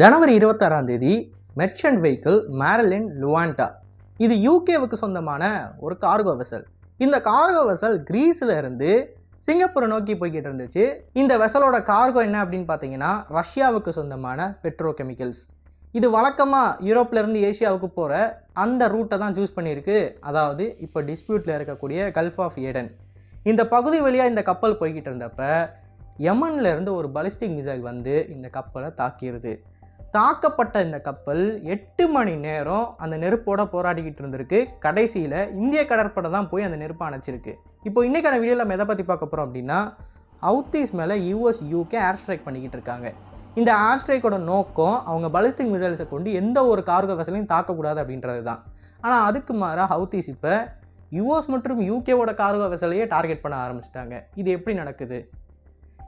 ஜனவரி இருபத்தாறாம் தேதி merchant vehicle மேரலின் Luanda இது யூகேவுக்கு சொந்தமான ஒரு கார்கோ வெசல் இந்த கார்கோ வெசல் கிரீஸில் இருந்து சிங்கப்பூரை நோக்கி போய்கிட்டு இருந்துச்சு. இந்த வெசலோட கார்கோ என்ன அப்படின்னு பார்த்தீங்கன்னா ரஷ்யாவுக்கு சொந்தமான பெட்ரோ கெமிக்கல்ஸ் இது வழக்கமாக யூரோப்லேருந்து ஏஷியாவுக்கு போகிற அந்த ரூட்டை தான் சூஸ் பண்ணியிருக்கு. அதாவது இப்போ டிஸ்பியூட்டில் இருக்கக்கூடிய கல்ஃப் ஆஃப் ஏடன் இந்த பகுதி வழியாக இந்த கப்பல் போய்கிட்டு இருந்தப்ப யமன்லேருந்து ஒரு பலிஸ்டிக் மிசைல் வந்து இந்த கப்பலை தாக்கிடுது தாக்கப்பட்ட இந்த கப்பல் எட்டு மணி நேரம் அந்த நெருப்போட போராடிக்கிட்டு இருந்திருக்கு. கடைசியில் இந்திய கடற்படை தான் போய் அந்த நெருப்பை அணைச்சிருக்கு. இப்போ இன்றைக்கான வீடியோவில் நம்ம எதை பற்றி பார்க்க போகிறோம் அப்படின்னா அவுத்தீஸ் மேலே யூஎஸ் யூகே ஏர் ஸ்ட்ரைக் பண்ணிக்கிட்டு இருக்காங்க. இந்த ஏர் ஸ்ட்ரைக்கோட நோக்கம் அவங்க பலிஸ்டிக் மிசைல்ஸை கொண்டு எந்த ஒரு கார்கோ வெசலையும் தாக்கக்கூடாது அப்படின்றது தான். ஆனால் அதுக்கு மாறாக ஹவுத்தீஸ் இப்போ யூஎஸ் மற்றும் யூகேவோட கார்கோ வெசலையே டார்கெட் பண்ண ஆரம்பிச்சிட்டாங்க. இது எப்படி நடக்குது?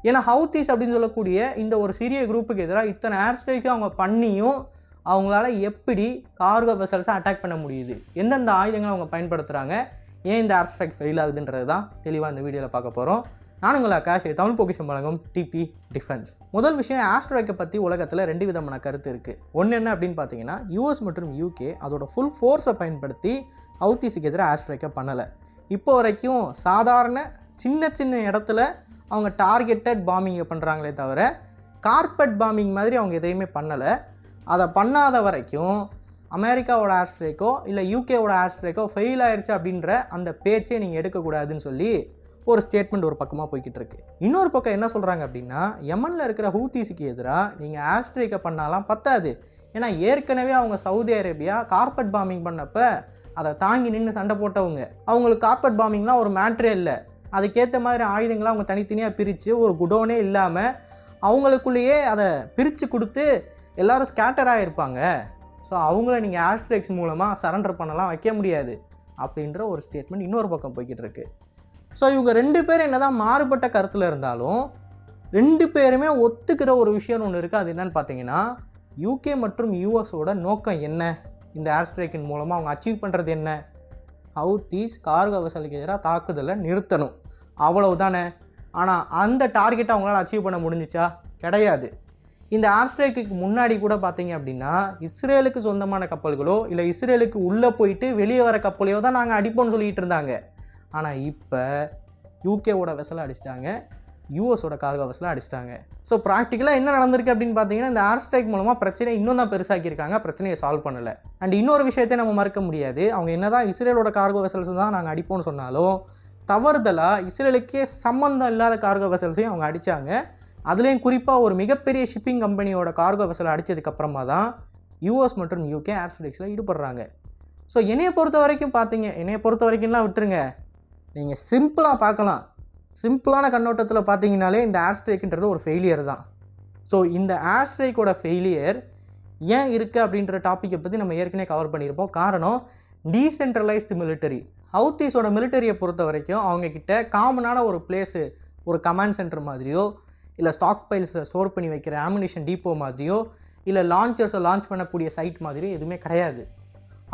ஏன்னா ஹவுத்திஸ் அப்படின்னு சொல்லக்கூடிய இந்த ஒரு சிறிய குரூப்புக்கு எதிராக இத்தனை ஏர் ஸ்ட்ரைக்கும் அவங்க பண்ணியும் அவங்களால எப்படி கார்கோ வெசல்ஸை அட்டாக் பண்ண முடியுது? எந்தெந்த ஆயுதங்களை அவங்க பயன்படுத்துகிறாங்க ஏன் இந்த ஏர் ஸ்ட்ரைக் ஃபெயில் ஆகுதுன்றது தான் தெளிவாக இந்த வீடியோவில் பார்க்க போகிறோம் நான் உங்கள் தமிழ் பொக்கிஷம் வழங்கும் டிபி டிஃபென்ஸ் முதல் விஷயம் ஏர் பற்றி உலகத்தில் ரெண்டு விதமான கருத்து இருக்குது ஒன்று என்ன அப்படின்னு பார்த்தீங்கன்னா யூஎஸ் மற்றும் யூகே அதோட ஃபுல் ஃபோர்ஸை பயன்படுத்தி ஹவுத்தீஸுக்கு எதிராக ஏர் பண்ணலை. இப்போ வரைக்கும் சாதாரண சின்ன சின்ன இடத்துல அவங்க டார்கெட்டட் பாம்பிங்கை பண்ணுறாங்களே தவிர கார்பெட் பாம்பிங் மாதிரி அவங்க எதையுமே பண்ணலை. அதை பண்ணாத வரைக்கும் அமெரிக்காவோட ஏர் ஸ்ட்ரைக்கோ இல்லை யூகேவோட ஏர் ஸ்ட்ரைக்கோ ஃபெயில் ஆயிடுச்சு அப்படின்ற அந்த பேச்சே நீங்கள் எடுக்கக்கூடாதுன்னு சொல்லி ஒரு ஸ்டேட்மெண்ட் ஒரு பக்கமாக போய்கிட்டு இருக்கு. இன்னொரு பக்கம் என்ன சொல்கிறாங்க அப்படின்னா யமனில் இருக்கிற ஹூத்திஸுக்கு எதிராக நீங்கள் ஏர் ஸ்ட்ரைக்கை பண்ணாலாம் பத்தாது. ஏன்னா ஏற்கனவே அவங்க சவுதி அரேபியா கார்பெட் பாம்பிங் பண்ணப்போ அதை தாங்கி நின்று சண்டை போட்டவங்க. அவங்களுக்கு கார்பெட் பாம்பிங்லாம் ஒரு மேட்ரே இல்லை. அதுக்கேற்ற மாதிரி ஆயுதங்களை அவங்க தனித்தனியாக பிரித்து ஒரு குடோனே இல்லாமல் அவங்களுக்குள்ளேயே அதை பிரித்து கொடுத்து எல்லோரும் ஸ்கேட்டர் ஆகிருப்பாங்க ஸோ அவங்கள நீங்கள் ஆஸ்ட்ரேக்ஸ் மூலமாக சரண்டர் பண்ணலாம் வைக்க முடியாது அப்படின்ற ஒரு ஸ்டேட்மெண்ட் இன்னொரு பக்கம் போய்கிட்டு இருக்கு. ஸோ இவங்க ரெண்டு பேரும் என்னதான் மாறுபட்ட கருத்தில் இருந்தாலும் ரெண்டு பேருமே ஒத்துக்கிற ஒரு விஷயம் ஒன்று இருக்குது அது என்னன்னு பார்த்தீங்கன்னா யூகே மற்றும் யூஎஸோட நோக்கம் என்ன? இந்த ஏர்ஸ்ட்ரைக்கின் மூலமாக அவங்க அச்சீவ் பண்ணுறது என்ன? ஹவுத்தீஸ் கார்கோ வசலுக்கு எதிராக தாக்குதலை நிறுத்தணும். அவ்வளவு தானே ஆனால் அந்த டார்கெட்டை அவங்களால அச்சீவ் பண்ண முடிஞ்சிச்சா? கிடையாது. இந்த ஏர்ஸ்ட்ரைக்கு முன்னாடி கூட பார்த்தீங்க அப்படின்னா இஸ்ரேலுக்கு சொந்தமான கப்பல்களோ இல்லை இஸ்ரேலுக்கு உள்ளே போயிட்டு வெளியே வர கப்பலையோ தான் நாங்கள் அடிப்போம்னு சொல்லிட்டு இருந்தாங்க. ஆனால் இப்போ யூகேவோட வெசலை அடிச்சிட்டாங்க. யூஎஸோட கார்கோ வெசலை அடிச்சிட்டாங்க. ஸோ ப்ராக்டிக்கலாக என்ன நடந்திருக்கு அப்படின்னு பார்த்தீங்கன்னா இந்த ஏர் ஸ்ட்ரைக் மூலமாக பிரச்சனை இன்னும் தான் பெருசாக்கியிருக்காங்க. பிரச்சனையை சால்வ் பண்ணலை. அண்ட் இன்னொரு விஷயத்தை நம்ம மறக்க முடியாது. அவங்க என்ன தான் இஸ்ரேலோட கார்கோ வெசல்ஸ் தான் நாங்கள் அடிப்போம்னு சொன்னாலும் தவறுதலாக இஸ்ரேலுக்கே சம்மந்தம் இல்லாத கார்கோ வெசல்ஸையும் அவங்க அடித்தாங்க அதுலேயும் குறிப்பாக ஒரு மிகப்பெரிய ஷிப்பிங் கம்பெனியோட கார்கோ வெசலை அடித்ததுக்கப்புறமா தான் யூஎஸ் மற்றும் யூகே ஏர் ஸ்ட்ரைக்ஸில் ஈடுபடுறாங்க. ஸோ என்னையை பொறுத்த வரைக்கும் பார்த்தீங்க என்னையை பொறுத்த வரைக்கும்லாம் விட்டுருங்க. நீங்கள் சிம்பிளாக பார்க்கலாம். சிம்பிளான கண்ணோட்டத்தில் பார்த்தீங்கனாலே இந்த ஏர் ஸ்ட்ரைக்குன்றது ஒரு ஃபெயிலியர் தான். ஸோ இந்த ஏர் ஸ்ட்ரைக்கோட ஃபெயிலியர் ஏன் இருக்குது அப்படின்ற டாப்பிக்கை பற்றி நம்ம ஏற்கனவே கவர் பண்ணியிருப்போம். காரணம் டீசென்ட்ரலைஸ்டு மிலிட்டரி ஹவுத்தீஸோட மிலிட்டரியை பொறுத்த வரைக்கும் அவங்கக்கிட்ட காமனான ஒரு பிளேஸு ஒரு கமாண்ட் சென்டர் மாதிரியோ இல்லை ஸ்டாக் பைல்ஸை ஸ்டோர் பண்ணி வைக்கிற ஆமினேஷன் டீப்போ மாதிரியோ இல்லை லான்ச்சர்ஸை லான்ச் பண்ணக்கூடிய சைட் மாதிரியோ எதுவுமே கிடையாது.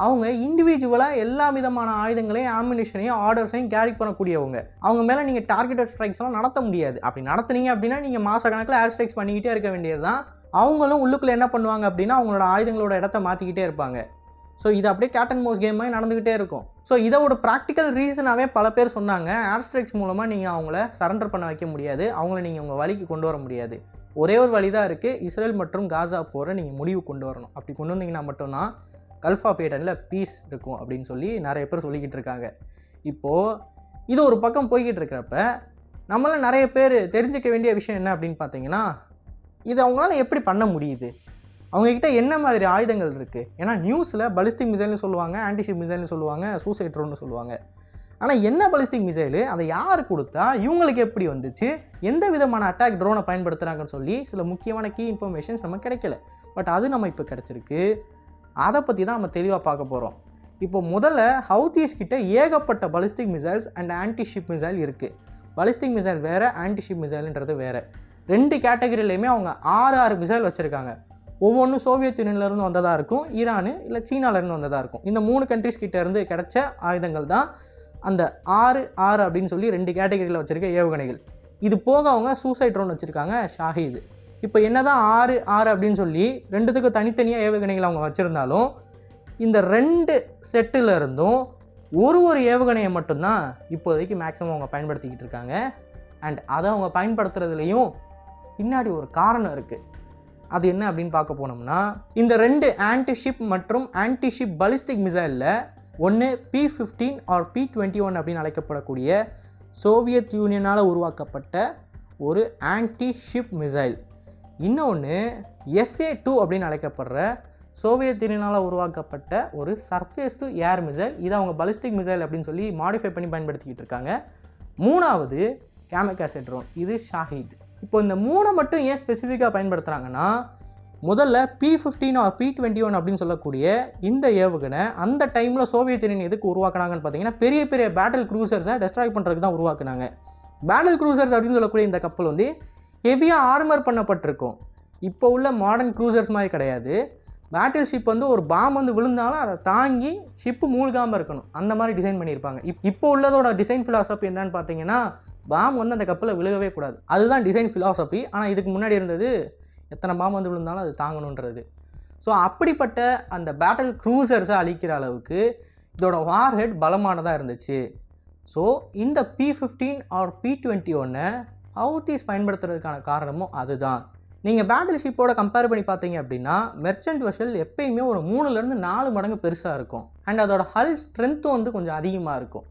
அவங்க இண்டிவிஜுவலாக எல்லா விதமான ஆயுதங்களையும் ஆமினேஷனையும் ஆர்டர்ஸையும் கேரி பண்ணக்கூடியவங்க. அவங்க மேலே நீங்கள் டார்கெட்டட் ஸ்ட்ரைக்ஸ்லாம் நடத்த முடியாது. அப்படி நடத்துனீங்க அப்படின்னா நீங்கள் மாத கணக்கில் ஏர் ஸ்ட்ரைக்ஸ் பண்ணிக்கிட்டே இருக்க வேண்டியது தான் அவங்களும் உள்ளுக்குள்ளே என்ன பண்ணுவாங்க அப்படின்னா அவங்களோட ஆயுதங்களோட இடத்த மாற்றிக்கிட்டே இருப்பாங்க. ஸோ இது அப்படியே கேட் அண்ட் மோஸ் கேம் மாதிரி நடந்துக்கிட்டே இருக்கும். ஸோ இதோட ப்ராக்டிக்கல் ரீசனாகவே பல பேர் சொன்னாங்க. ஏர்ஸ்ட்ரைக்ஸ் மூலமாக நீங்கள் அவங்கள சரண்டர் பண்ண வைக்க முடியாது. அவங்கள நீங்கள் உங்கள் வழிக்கு கொண்டு வர முடியாது. ஒரே ஒரு வழி தான் இருக்குது இஸ்ரேல் மற்றும் காசா போகிற நீங்கள் முடிவு கொண்டு வரணும். அப்படி கொண்டு வந்தீங்கன்னா மட்டும்தான் கல்ஃப் ஆஃப் ஏடனில் பீஸ் இருக்கும் அப்படின்னு சொல்லி நிறைய பேர் சொல்லிக்கிட்டு இருக்காங்க. இப்போது இது ஒரு பக்கம் போய்கிட்டு இருக்கிறப்ப நம்மளால் நிறைய பேர் தெரிஞ்சுக்க வேண்டிய விஷயம் என்ன அப்படின்னு பார்த்தீங்கன்னா இது அவங்களால எப்படி பண்ண முடியுது? அவங்கக்கிட்ட என்ன மாதிரி ஆயுதங்கள் இருக்குது ஏன்னா நியூஸில் பலிஸ்டிக் மிசைல்னு சொல்லுவாங்க ஆன்டிஷிப் மிசைல்னு சொல்லுவாங்க சூசைட் ட்ரோன்னு சொல்லுவாங்க. ஆனால் என்ன பலிஸ்டிக் மிசைலு அதை யார் கொடுத்தா இவங்களுக்கு எப்படி வந்துச்சு? எந்த விதமான அட்டாக் ட்ரோனை பயன்படுத்துகிறாங்கன்னு சொல்லி சில முக்கியமான கீ இன்ஃபர்மேஷன்ஸ் நம்ம கிடைக்கல. பட் அது நம்ம இப்போ கிடச்சிருக்கு. அதை பற்றி தான் நம்ம தெளிவாக பார்க்க போகிறோம் இப்போ முதல்ல ஹவுத்தீஸ் கிட்ட ஏகப்பட்ட ballistic missiles and antiship missile இருக்குது பலிஸ்டிக் மிசைல் வேறு ஆன்டிஷிப் மிசைல்ன்றது வேறு. ரெண்டு கேட்டகரியிலையுமே அவங்க ஆறு ஆறு மிசைல் வச்சுருக்காங்க. ஒவ்வொன்றும் சோவியத் யூனியன்லேருந்து வந்ததாக இருக்கும் ஈரானு இல்லை சீனாலேருந்து வந்ததாக இருக்கும். இந்த மூணு கண்ட்ரிஸ் கிட்டேருந்து கிடைச்ச ஆயுதங்கள் தான் அந்த ஆறு ஆறு அப்படின்னு சொல்லி ரெண்டு கேட்டகரியில் வச்சுருக்க ஏவுகணைகள். இது போக அவங்க சூசைட் ட்ரோன் வச்சுருக்காங்க ஷாஹிது இப்போ என்னதான் ஆறு ஆறு அப்படின்னு சொல்லி ரெண்டுத்துக்கும் தனித்தனியாக ஏவுகணைகள் அவங்க வச்சுருந்தாலும் இந்த ரெண்டு செட்டில் இருந்தும் ஒரு ஒரு ஏவுகணையை மட்டும்தான் இப்போதைக்கு மேக்ஸிமம் அவங்க பயன்படுத்திக்கிட்டு இருக்காங்க. அண்ட் அதை அவங்க பயன்படுத்துறதுலேயும் பின்னாடி ஒரு காரணம் இருக்குது அது என்ன அப்படின்னு பார்க்க போனோம்னா இந்த ரெண்டு ஆன்டிஷிப் மற்றும் ஆன்டிஷிப் பலிஸ்டிக் மிசைலில் ஒன்று P fifteen R P twenty one அப்படின்னு அழைக்கப்படக்கூடிய சோவியத் யூனியனால் உருவாக்கப்பட்ட ஒரு ஆன்டி ஷிப் மிசைல் இன்னொன்று எஸ்ஏ டூ அப்படின்னு அழைக்கப்படுற சோவியத் யூனியனால் உருவாக்கப்பட்ட ஒரு சர்ஃபேஸ் டு ஏர் மிசைல் இதை அவங்க பலிஸ்டிக் மிசைல் அப்படின்னு சொல்லி மாடிஃபை பண்ணி பயன்படுத்திக்கிட்டு இருக்காங்க. மூணாவது கேமகேசெட்ரோன் இது ஷாஹித் இப்போ இந்த மூணை மட்டும் ஏன் ஸ்பெசிஃபிக்காக பயன்படுத்துகிறாங்கன்னா முதல்ல P fifteen R P twenty one அப்படின்னு சொல்லக்கூடிய இந்த ஏவுகணை அந்த டைமில் சோவியத் யூனியன் எதுக்கு உருவாக்குனாங்கன்னு பார்த்தீங்கன்னா பெரிய பெரிய பேட்டில் க்ரூசர்ஸை டெஸ்ட்ராய் பண்ணுறதுக்கு தான் உருவாக்குனாங்க. பேட்டில் க்ரூசர்ஸ் அப்படின்னு சொல்லக்கூடிய இந்த கப்பல் வந்து ஹெவியாக ஆர்மர் பண்ணப்பட்டிருக்கும். இப்போ உள்ள மாடர்ன் க்ரூசர்ஸ் மாதிரி கிடையாது. பேட்டில் ஷிப் வந்து ஒரு பாம் வந்து விழுந்தாலும் அதை தாங்கி ஷிப்பு மூழ்காமல் இருக்கணும். அந்த மாதிரி டிசைன் பண்ணியிருப்பாங்க. இப் இப்போ உள்ளதோட டிசைன் ஃபிலாசபி என்னன்னு பார்த்தீங்கன்னா பாம் வந்து அந்த கப்பில் விழுகவே கூடாது. அதுதான் டிசைன் ஃபிலாசபி ஆனால் இதுக்கு முன்னாடி இருந்தது எத்தனை பாம் வந்து விழுந்தாலும் அது தாங்கணுன்றது. ஸோ அப்படிப்பட்ட அந்த பேட்டில் க்ரூசர்ஸை அழிக்கிற அளவுக்கு இதோட வார் ஹெட் பலமானதாக இருந்துச்சு. ஸோ இந்த P fifteen R P twenty ஒன்னை ஹவுத்தீஸ் பயன்படுத்துறதுக்கான காரணமும் அதுதான். நீங்கள் பேட்டில் ஷிப்போட கம்பேர் பண்ணி பார்த்தீங்க அப்படின்னா மெர்ச்சன்ட் வெஷல் எப்பயுமே ஒரு மூணுலேருந்து நாலு மடங்கு பெருசாக இருக்கும். அண்ட் அதோட ஹல் ஸ்ட்ரென்த்தும் வந்து கொஞ்சம் அதிகமாக இருக்கும்.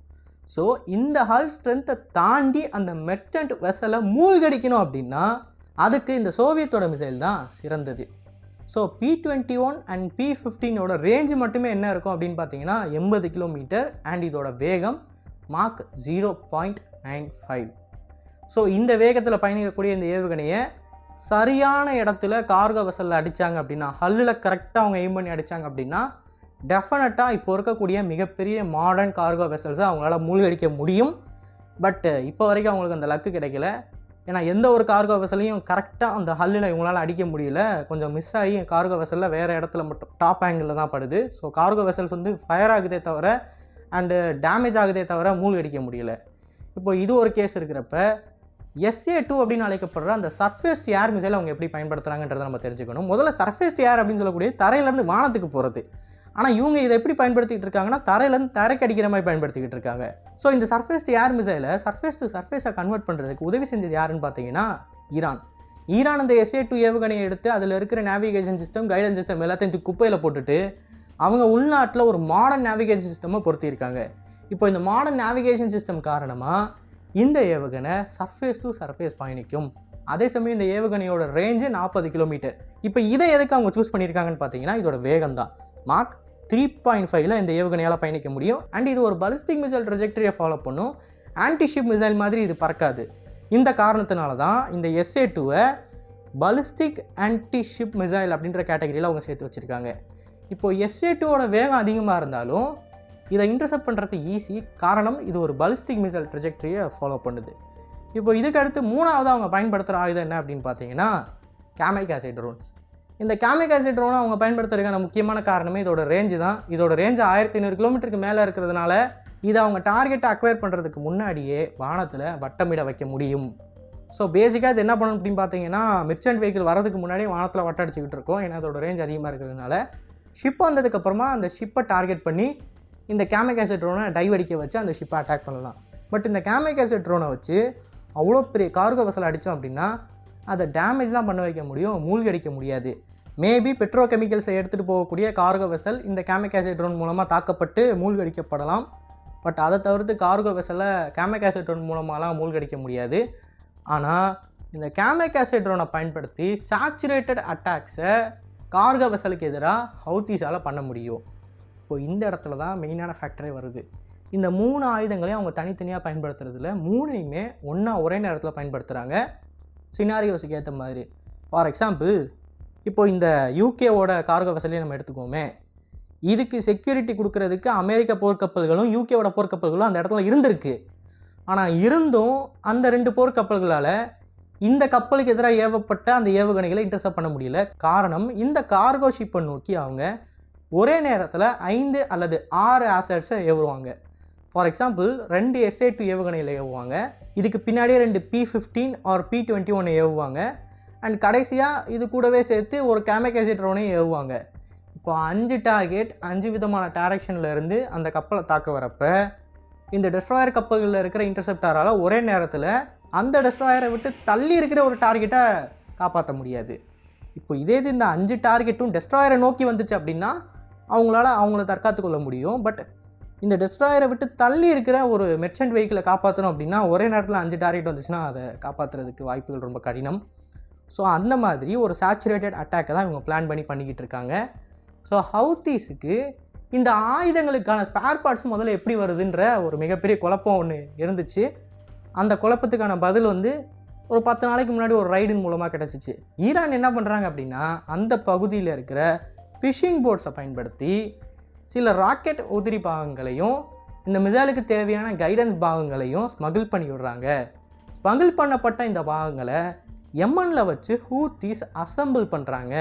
ஸோ இந்த ஹல் ஸ்ட்ரென்த்தை தாண்டி அந்த மெர்ச்சன்ட் வெசலை மூழ்கடிக்கணும் அப்படின்னா அதுக்கு இந்த சோவியத்தோட மிசைல் தான் சிறந்தது. So P twenty one and P ஃபிஃப்டீனோட range மட்டுமே என்ன இருக்கும் அப்படின்னு பார்த்தீங்கன்னா எண்பது கிலோமீட்டர் அண்ட் இதோட வேகம் mark zero point nine five so இந்த வேகத்தில் பயணிக்கக்கூடிய இந்த ஏவுகணையை சரியான இடத்துல கார்கோ வெசலில் அடித்தாங்க அப்படின்னா ஹல்லில் கரெக்டாக அவங்க எய்ம் பண்ணி அடித்தாங்க அப்படின்னா டெஃபினட்டாக இப்போ இருக்கக்கூடிய மிகப்பெரிய மாடர்ன் கார்கோ வெசல்ஸை அவங்களால மூழ்கடிக்க முடியும். பட் இப்போ வரைக்கும் அவங்களுக்கு அந்த லக்கு கிடைக்கல. ஏன்னா எந்த ஒரு கார்கோ வெசலையும் கரெக்டாக அந்த ஹல்லில் இவங்களால அடிக்க முடியல. கொஞ்சம் மிஸ் ஆகி கார்கோ வெசலில் வேறு இடத்துல மட்டும் டாப் ஆங்கிளில் தான் படுது. ஸோ கார்கோ வெசல்ஸ் வந்து ஃபயர் ஆகுதே தவிர அண்டு டேமேஜ் ஆகுதே தவிர மூழ்கடிக்க முடியல. இப்போ இது ஒரு கேஸ் இருக்கிறப்ப எஸ்ஏ டூ அப்படின்னு அழைக்கப்படுற அந்த சர்ஃபேஸ் ஏர் மிசைல் அவங்க எப்படி பயன்படுத்துகிறாங்கன்றதை நம்ம தெரிஞ்சுக்கணும். முதல்ல சர்ஃபேஸ் ஏர் அப்படின்னு சொல்லக்கூடிய தரையிலேருந்து வானத்துக்கு போகிறது ஆனால் இவங்க இதை எப்படி பயன்படுத்திக்கிட்டு இருக்காங்கன்னா தரையிலேருந்து தரைக்கு அடிக்கிற மாதிரி பயன்படுத்திக்கிட்டு இருக்காங்க. ஸோ இந்த சர்ஃபேஸ் டு ஏர் மிசைலை சர்ஃபேஸ் டு சர்ஃபேஸை கன்வெர்ட் பண்ணுறதுக்கு உதவி செஞ்சது யாருன்னு பார்த்தீங்கன்னா ஈரான். ஈரான் அந்த எஸ்ஏ டூ ஏவுகணையை எடுத்து அதில் இருக்கிற நேவிகேஷன் சிஸ்டம் கைடன்ஸ் சிஸ்டம் எல்லாத்தையும் குப்பையில் போட்டுட்டு அவங்க உள்நாட்டில் ஒரு மாடர்ன் நேவிகேஷன் சிஸ்டமாக பொருத்தியிருக்காங்க. இப்போ இந்த மாடர்ன் நேவிகேஷன் சிஸ்டம் காரணமாக இந்த ஏவுகணை சர்ஃபேஸ் டு சர்ஃபேஸ் பயணிக்கும். அதே சமயம் இந்த ஏவுகணையோட ரேஞ்சு நாற்பது கிலோமீட்டர் இப்போ இதை எதுக்கு அவங்க சூஸ் பண்ணியிருக்காங்கன்னு பார்த்தீங்கன்னா இதோட வேகம் தான் மார்க் த்ரீ பாயிண்ட் ஃபைவ்ல இந்த ஏவுகணையால் பயணிக்க முடியும். அண்ட் இது ஒரு பலிஸ்டிக் மிசைல் ட்ரெஜெக்டரியை ஃபாலோ பண்ணும். ஆன்டிஷிப் மிசைல் மாதிரி இது பறக்காது. இந்த காரணத்தினால தான் இந்த எஸ்ஏ டூவை பலிஸ்டிக் ஆன்டிஷிப் மிசைல் அப்படின்ற கேட்டகரியில் அவங்க சேர்த்து வச்சுருக்காங்க. இப்போது எஸ்ஏ டூவோட வேகம் அதிகமாக இருந்தாலும் இதை இன்டர்செப்ட் பண்ணுறது ஈஸி காரணம் இது ஒரு பலிஸ்டிக் மிசைல் ட்ரெஜெக்டரியை ஃபாலோ பண்ணுது. இப்போ இதுக்கு அடுத்து மூணாவது அவங்க பயன்படுத்துகிற ஆயுதம் என்ன அப்படின்னு பார்த்தீங்கன்னா கேமைகாசை ட்ரோன்ஸ் இந்த கேமிகாசி ட்ரோனை அவங்க பயன்படுத்துறதுக்கான முக்கியமான காரணமே இதோட ரேஞ்சு தான். இதோட ரேஞ்சு ஆயிரத்தி ஐநூறு கிலோமீட்டருக்கு மேலே இருக்கிறதுனால இதை அவங்க டார்கெட்டை அக்வயர் பண்ணுறதுக்கு முன்னாடியே வானத்தில் வட்டமிட வைக்க முடியும். ஸோ பேசிக்காக இது என்ன பண்ணணும் அப்படின்னு பார்த்தீங்கன்னா மிர்ச்சன்ட் வெஹிக்கிள் வரதுக்கு முன்னாடியே வானத்தில் வட்டம் அடிச்சுக்கிட்டு இருக்கோம். ஏன்னா அதோட ரேஞ்ச் அதிகமாக இருக்கிறதுனால. ஷிப் வந்ததுக்கப்புறமா அந்த ஷிப்பை டார்கெட் பண்ணி இந்த கேமிகாசி ட்ரோனை டைவ் அடிக்க வச்சு அந்த ஷிப்பை அட்டாக் பண்ணலாம். பட் இந்த கேமிகாசி ட்ரோனை வச்சு அவ்வளோ பெரிய கார்கோ வசல் அடித்தோம் அப்படின்னா அதை டேமேஜ் தான் பண்ண வைக்க முடியும் மூழ்கடிக்க முடியாது. மேபி பெட்ரோ கெமிக்கல்ஸை எடுத்துகிட்டு போகக்கூடிய கார்கோ வெசல் இந்த கேமிகாசி ட்ரோன் மூலமாக தாக்கப்பட்டு மூழ்கடிக்கப்படலாம். பட் அதை தவிர்த்து கார்கோ வெசலை கேமிகாசி ட்ரோன் மூலமாகலாம் மூழ்கடிக்க முடியாது. ஆனால் இந்த கேமிகாசி ட்ரோனை பயன்படுத்தி சேச்சுரேட்டட் அட்டாக்ஸை கார்கோ வெசலுக்கு எதிராக ஹவுத்தீஸால் பண்ண முடியும். இப்போ இந்த இடத்துல தான் மெயினான ஃபேக்டரே வருது. இந்த மூணு ஆயுதங்களையும் அவங்க தனித்தனியாக பயன்படுத்துறதுல மூணையுமே ஒன்றா ஒரே நேரத்தில் பயன்படுத்துகிறாங்க சினாரியோஸுக்கு ஏற்ற மாதிரி. ஃபார் எக்ஸாம்பிள் இப்போ இந்த யூகேவோட கார்கோ வசதியை நம்ம எடுத்துக்கோமே இதுக்கு செக்யூரிட்டி கொடுக்கறதுக்கு அமெரிக்க போர்க்கப்பல்களும் யூகேவோட போர்க்கப்பல்களும் அந்த இடத்துல இருந்திருக்கு. ஆனால் இருந்தும் அந்த ரெண்டு போர்க்கப்பல்களால் இந்த கப்பலுக்கு எதிராக ஏவப்பட்ட அந்த ஏவுகணைகளை இன்டர்செப்ட் பண்ண முடியல. காரணம் இந்த கார்கோ ஷிப்பை நோக்கி அவங்க ஒரே நேரத்தில் ஐந்து அல்லது ஆறு ஆசட்ஸை ஏவுருவாங்க ஃபார் எக்ஸாம்பிள் ரெண்டு எஸ்ஏ டூ ஏவுகணையில் ஏவுவாங்க. இதுக்கு பின்னாடியே ரெண்டு P fifteen R P twenty one ஏவுவாங்க. And கடைசியாக இது கூடவே சேர்த்து ஒரு கேமகேசி ட்ரோனையும் ஏவுவாங்க. இப்போ அஞ்சு டார்கெட் அஞ்சு விதமான டேரக்ஷனில் இருந்து அந்த கப்பலை தாக்க வரப்ப இந்த டெஸ்ட்ராயர் கப்பல்களில் இருக்கிற இன்டர்செப்டாரால் ஒரே நேரத்தில் அந்த டெஸ்ட்ராயரை விட்டு தள்ளி இருக்கிற ஒரு டார்கெட்டை காப்பாற்ற முடியாது. இப்போ இதே இது இந்த அஞ்சு டார்கெட்டும் டெஸ்ட்ராயரை நோக்கி வந்துச்சு அப்படின்னா அவங்களால அவங்கள தற்காத்து கொள்ள முடியும். பட் இந்த டெஸ்ட்ராயரை விட்டு தள்ளி இருக்கிற ஒரு மெர்ச்சன்ட் வெஹிக்கிளை காப்பாற்றணும் அப்படின்னா ஒரே நேரத்தில் அஞ்சு டார்கெட் வந்துச்சுன்னா அதை காப்பாற்றுறதுக்கு வாய்ப்புகள் ரொம்ப கடினம். ஸோ அந்த மாதிரி ஒரு சேச்சுரேட்டட் அட்டாக்கை தான் இவங்க பிளான் பண்ணி பண்ணிக்கிட்டு இருக்காங்க. ஸோ ஹவுத்தீஸுக்கு இந்த ஆயுதங்களுக்கான ஸ்பேர் பார்ட்ஸ் முதல்ல எப்படி வருதுன்ற ஒரு மிகப்பெரிய குழப்பம் ஒன்று இருந்துச்சு. அந்த குழப்பத்துக்கான பதில் வந்து ஒரு பத்து நாளைக்கு முன்னாடி ஒரு ரைடின் மூலமாக கிடச்சிச்சு. ஈரான் என்ன பண்ணுறாங்க அப்படின்னா அந்த பகுதியில் இருக்கிற ஃபிஷிங் போட்ஸை பயன்படுத்தி சில ராக்கெட் உதிரி பாகங்களையும் இந்த மிசைலுக்கு தேவையான கைடன்ஸ் பாகங்களையும் ஸ்மகிள் பண்ணி விடுறாங்க. ஸ்மகிள் பண்ணப்பட்ட இந்த பாகங்களை எம்மனில் வச்சு ஹூத்தீஸ் அசம்பிள் பண்ணுறாங்க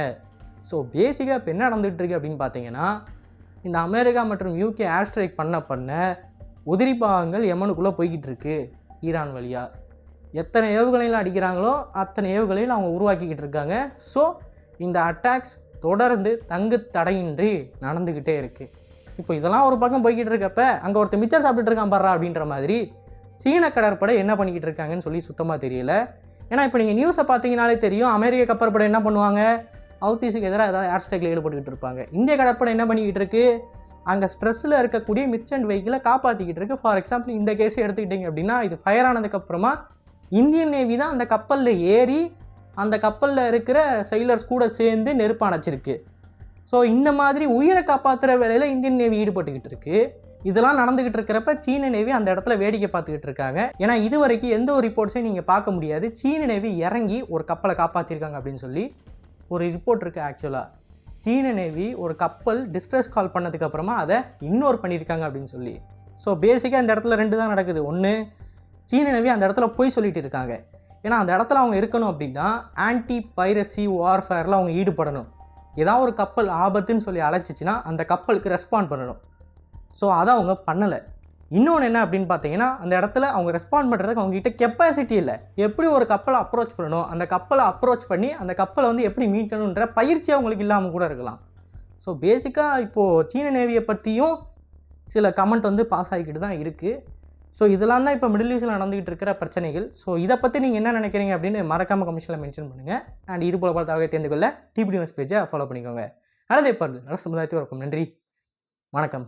ஸோ பேசிக்காக இப்போ என்ன நடந்துகிட்டு இருக்கு அப்படின்னு பார்த்தீங்கன்னா இந்த அமெரிக்கா மற்றும் யூகே ஏர் ஸ்ட்ரைக் பண்ண பண்ண உதிரி பாகங்கள் எமனுக்குள்ளே போய்கிட்டு இருக்கு ஈரான் வழியாக எத்தனை ஏவுகணையில் அடிக்கிறாங்களோ அத்தனை ஏவுகணையில் அவங்க உருவாக்கிக்கிட்டு இருக்காங்க. ஸோ இந்த அட்டாக்ஸ் தொடர்ந்து தங்கு தடையின்றி நடந்துக்கிட்டே இருக்குது இப்போ இதெல்லாம் ஒரு பக்கம் போய்கிட்டு இருக்கப்ப அங்கே ஒருத்தர் மிச்சம் சாப்பிட்டுட்டு இருக்கான் பாடுறா அப்படின்ற மாதிரி சீன கடற்படை என்ன பண்ணிக்கிட்டு இருக்காங்கன்னு சொல்லி சுத்தமாக தெரியல. ஏன்னா இப்போ நீங்கள் நியூஸை பார்த்தீங்கனாலே தெரியும் அமெரிக்க கப்பற்படை என்ன பண்ணுவாங்க? அவுத்தீஸுக்கு எதிராக ஏதாவது ஏர் ஸ்ட்ரைக்கில் ஈடுபட்டுக்கிட்டு இருப்பாங்க. இந்திய கடற்படை என்ன பண்ணிக்கிட்டு இருக்கு? அங்கே ஸ்ட்ரெஸ்ஸில் இருக்கக்கூடிய மிர்ச்சன்ட் வெஹிக்கிளை காப்பாற்றிக்கிட்டு இருக்குது ஃபார் எக்ஸாம்பிள் இந்த கேஸை எடுத்துக்கிட்டிங்க அப்படின்னா இது ஃபயர் ஆனதுக்கப்புறமா இந்தியன் நேவி தான் அந்த கப்பலில் ஏறி அந்த கப்பலில் இருக்கிற செயிலர்ஸ் கூட சேர்ந்து நெருப்பு அணைச்சிருக்கு ஸோ இந்த மாதிரி உயிரை காப்பாற்றுற வேலையில் இந்தியன் நேவி ஈடுபட்டுக்கிட்டு இருக்கு. இதெல்லாம் நடந்துகிட்டு இருக்கிறப்ப சீன நேவி அந்த இடத்துல வேடிக்கை பார்த்துக்கிட்டு இருக்காங்க. ஏன்னா இது வரைக்கும் எந்த ஒரு ரிப்போர்ட்ஸையும் நீங்கள் பார்க்க முடியாது. சீன நேவி இறங்கி ஒரு கப்பலை காப்பாற்றிருக்காங்க அப்படின்னு சொல்லி ஒரு ரிப்போர்ட் இருக்குது ஆக்சுவலாக சீன நேவி ஒரு கப்பல் டிஸ்ட்ரஸ் கால் பண்ணதுக்கப்புறமா அதை இக்னோர் பண்ணியிருக்காங்க அப்படின்னு சொல்லி. ஸோ பேசிக்காக இந்த இடத்துல ரெண்டு தான் நடக்குது. ஒன்று சீன நேவி அந்த இடத்துல போய் சொல்லிட்டு இருக்காங்க. ஏன்னா அந்த இடத்துல அவங்க இருக்கணும் அப்படின்னா ஆன்டி பைரசி வார்ஃபேரில் அவங்க ஈடுபடணும். ஏதாவது ஒரு கப்பல் ஆபத்துன்னு சொல்லி அழைச்சிச்சின்னா அந்த கப்பலுக்கு ரெஸ்பாண்ட் பண்ணணும். ஸோ அதை அவங்க பண்ணலை. இன்னொன்று என்ன அப்படின்னு பார்த்தீங்கன்னா அந்த இடத்துல அவங்க ரெஸ்பாண்ட் பண்ணுறதுக்கு அவங்ககிட்ட கெப்பாசிட்டி இல்லை. எப்படி ஒரு கப்பலை அப்ரோச் பண்ணணும்? அந்த கப்பலை அப்ரோச் பண்ணி அந்த கப்பலை வந்து எப்படி மீட்கணுன்ற பயிற்சி அவங்களுக்கு இல்லாமல் கூட இருக்கலாம். ஸோ பேசிக்காக இப்போது சீன நேவியை பற்றியும் சில கமெண்ட் வந்து பாஸ் ஆகிக்கிட்டு தான் இருக்குது ஸோ இதெல்லாம் தான் இப்போ மிடில் ஈஸ்டில் நடந்துகிட்டு இருக்கிற பிரச்சனைகள். ஸோ இதை பற்றி நீங்கள் என்ன நினைக்கிறீங்க அப்படின்னு மறக்காம கமிஷனில் மென்ஷன் பண்ணுங்கள் அண்ட் இது போல பல தகவலை தெரிந்து கொள்ள டிபி நியூஸ் பேஜை ஃபாலோ பண்ணிக்கோங்க. நல்லதே பாருங்கள் நல்ல சமுதாயத்தை இருக்கும் நன்றி. வணக்கம்.